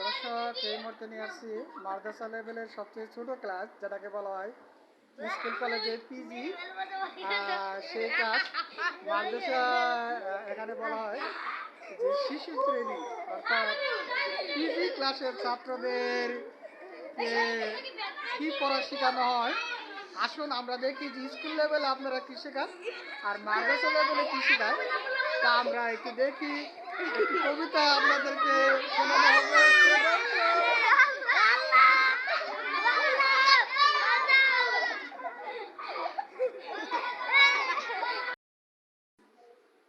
দর্শক এই মুহূর্তে নিয়ে আসছি মাদ্রাসা লেভেলের সবচেয়ে ছোট ক্লাস যেটাকে বলা হয় স্কুল কলেজে পিজি সেই ক্লাস মাদ্রাসা এখানে বলা হয় যে শিশু শ্রেণি, অর্থাৎ পিজি ক্লাসের ছাত্রদের কি পড়া শেখানো হয়? আসুন আমরা দেখি যে স্কুল লেভেলে আপনারা কি শেখান আর মাদ্রাসা লেভেলে কি শেখায় তা আমরা একটু দেখি, একটি কবিতা আপনাদেরকে শোনানো হবে।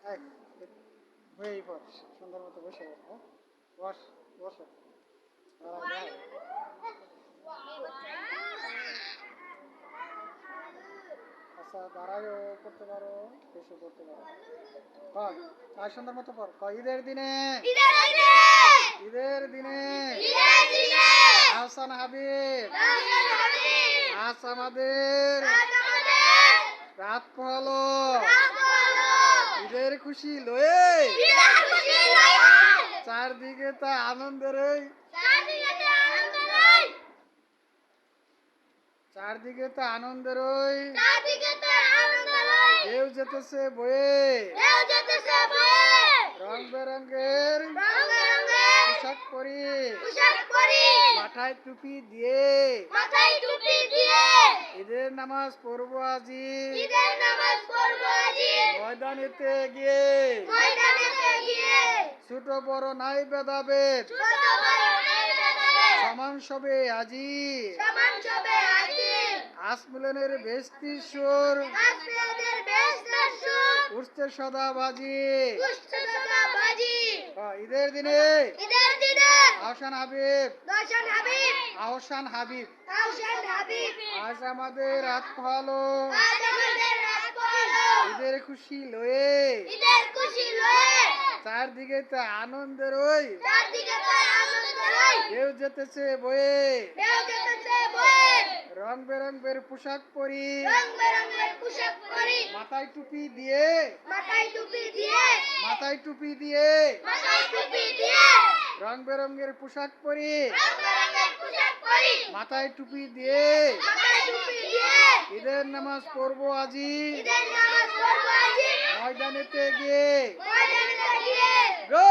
এই, হয়েই বস সুন্দর মতো বসে বস হ্যাঁ? বস। আচ্ছা দাঁড়ায়ও করতে পারো করতে পারো। কর আর সুন্দর মতো পর ক ঈদের দিনে। ঈদের দিনে। হাসান হাবিব। আজ আমাদের রাত পোহালো। ঈদের খুশি লয়ে চারদিকে তা আনন্দের চারদিকে তা আনন্দের ঢেউ যেতেছে বয়ে। রং বেরঙ্গের পোশাক পরি। মাথায় টুপি দিয়ে। মাথায় টুপি দিয়ে। ঈদের নামাজ পড়ব আজি। ঈদের নামাজ পড়ব আজি ময়দানেতে গিয়ে ময়দানেতে গিয়ে ছোট বড় নাই ভেদাভেদ ছোট বড় নাই ভেদাভেদ সমান সবে আজি সমান সবে আজি আসমুলনের বেস্তি সুর আসমানের বেস্তার সুর উঠছে সদা বাজি। দুষ্ট সদা বাজি। ঈদের দিনে ঈদের দিনে আহসান হাবিব। দর্শন হাবিব। আহসান হাবিব। আহসান হাবিব। আজ আমাদের রাত ভালো। আজ আমাদের খুশি লয়ে। ঈদের খুশি লয়ে। চারদিকে তা আনন্দের ওই। চারদিকে তার আনন্দ রই কেউ যেতেছে বয়ে। ঢেউ যেতেছে বয়ে। রং বেরঙের পোশাক পরি। রং বেরঙের পোশাক পরি। মাথায় টুপি দিয়ে। মাথায় টুপি দিয়ে। মাথায় টুপি দিয়ে। মাথায় টুপি দিয়ে। রং বেরঙের পোশাক পরি। রং বেরঙের পোশাক পরি। মাথায় টুপি দিয়ে। মাথায় টুপি দিয়ে ঈদের নামাজ পড়ব আজি। ময়দানেতে গিয়ে গো